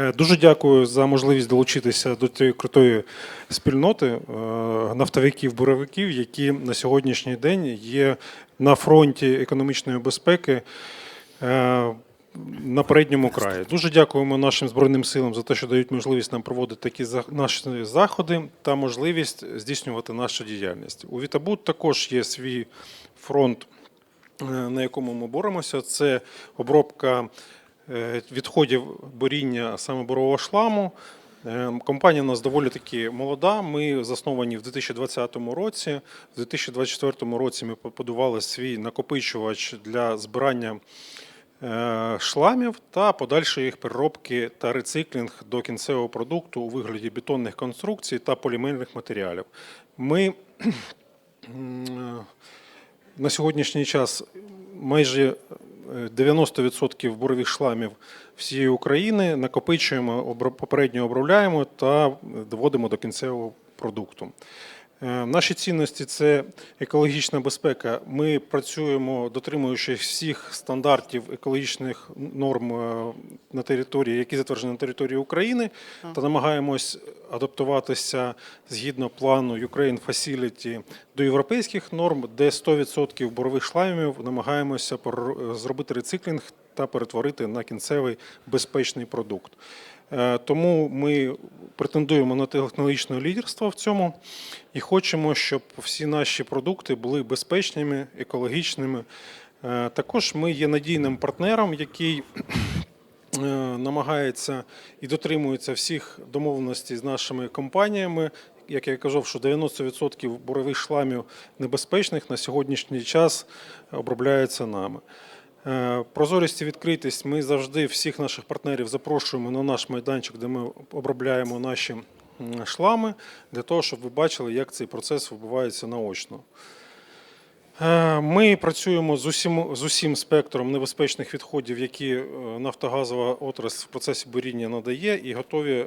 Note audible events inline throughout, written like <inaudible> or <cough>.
Е, Дуже дякую за можливість долучитися до цієї крутої спільноти е, нафтовиків-буровиків, які на сьогоднішній день є на фронті економічної безпеки е, на передньому краї. Дуже дякуємо нашим збройним силам за те, що дають можливість нам проводити такі наші заходи та можливість здійснювати нашу діяльність. У Вітабут також є свій фронт, на якому ми боремося. Це обробка відходів буріння саме бурового шламу. Е, Компанія у нас доволі таки молода. Ми засновані в 2020 році. В 2024 році ми побудували свій накопичувач для збирання е, шламів та подальшої їх переробки та рециклінг до кінцевого продукту у вигляді бетонних конструкцій та полімерних матеріалів. Ми <clears throat> е, на сьогоднішній час майже е, 90% бурових шламів всієї України накопичуємо, попередньо обробляємо та доводимо до кінцевого продукту. Е, Наші цінності це екологічна безпека. Ми працюємо, дотримуючись всіх стандартів екологічних норм е, на території, які затверджені на території України, та намагаємось адаптуватися згідно плану Ukraine Facility до європейських норм, де 100% борових шламів намагаємося зробити рециклінг та перетворити на кінцевий безпечний продукт. Е, Тому ми претендуємо на технологічне лідерство в цьому і хочемо, щоб всі наші продукти були безпечними, екологічними. Е, Також ми є надійним партнером, який е, намагається і дотримується всіх домовленостей з нашими компаніями. Як я кажу, що 90% бурових шламів небезпечних на сьогоднішній час обробляється нами. Е, Прозорість і відкритість. Ми завжди всіх наших партнерів запрошуємо на наш майданчик, де ми обробляємо наші шлами, для того, щоб ви бачили, як цей процес відбувається наочно. Е, Ми працюємо з усім, з усім спектром небезпечних відходів, які е, нафтогазова отрасль в процесі буріння надає, і готові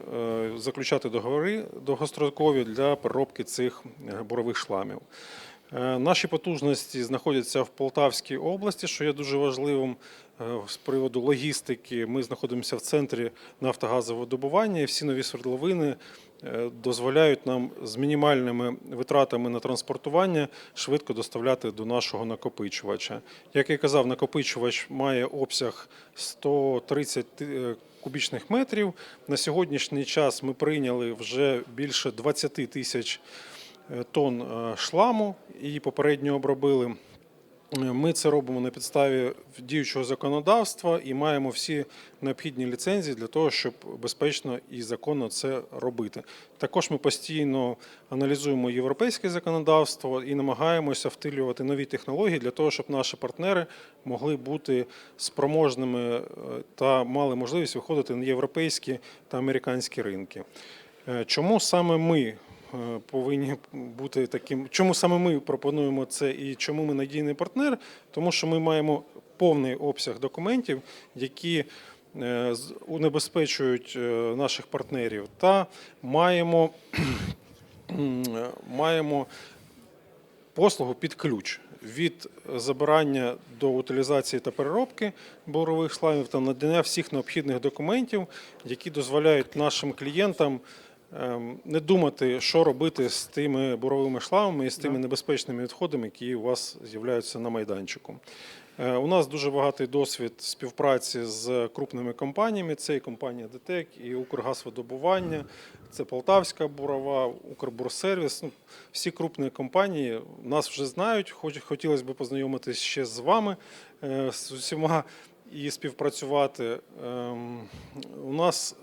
заключати договори довгострокові для переробки цих бурових шламів. Е, Наші потужності знаходяться в Полтавській області, що є дуже важливим е, з приводу логістики. Ми знаходимося в центрі нафтогазового добування, і всі нові свердловини е, дозволяють нам з мінімальними витратами на транспортування швидко доставляти до нашого накопичувача. Як я казав, накопичувач має обсяг 130 е, кубічних метрів. На сьогоднішній час ми прийняли вже більше 20 тисяч тонн е, шламу і попередньо обробили. Е, Ми це робимо на підставі діючого законодавства і маємо всі необхідні ліцензії для того, щоб безпечно і законно це робити. Також ми постійно аналізуємо європейське законодавство і намагаємося втілювати нові технології для того, щоб наші партнери могли бути спроможними е, та мали можливість виходити на європейські та американські ринки. Е, Чому саме ми е, повинні бути таким? Чому саме ми пропонуємо це і чому ми надійний партнер? Тому що ми маємо повний обсяг документів, які е, унебезпечують е, наших партнерів, та маємо, <clears throat> е, маємо послугу під ключ від забирання до утилізації та переробки бурових слаймів та надання всіх необхідних документів, які дозволяють нашим клієнтам не думати, що робити з тими буровими шламами і з тими небезпечними відходами, які у вас з'являються на майданчику. Е, У нас дуже багатий досвід співпраці з крупними компаніями. Це і компанія ДТЕК, і Укргазвидобування, це Полтавська бурова, Укрбурсервіс. Ну, всі крупні компанії нас вже знають. Хоч хотілося б познайомитися ще з вами е, з усіма і співпрацювати. Ем, У нас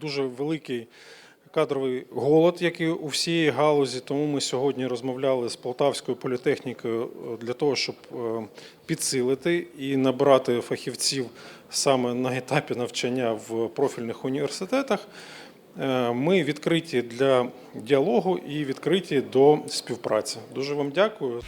дуже великий кадровий голод, як і у всієї галузі. Тому ми сьогодні розмовляли з Полтавською політехнікою е, для того, щоб е, підсилити і набрати фахівців саме на етапі навчання в профільних університетах. Е, Ми відкриті для діалогу і відкриті до співпраці. Дуже вам дякую.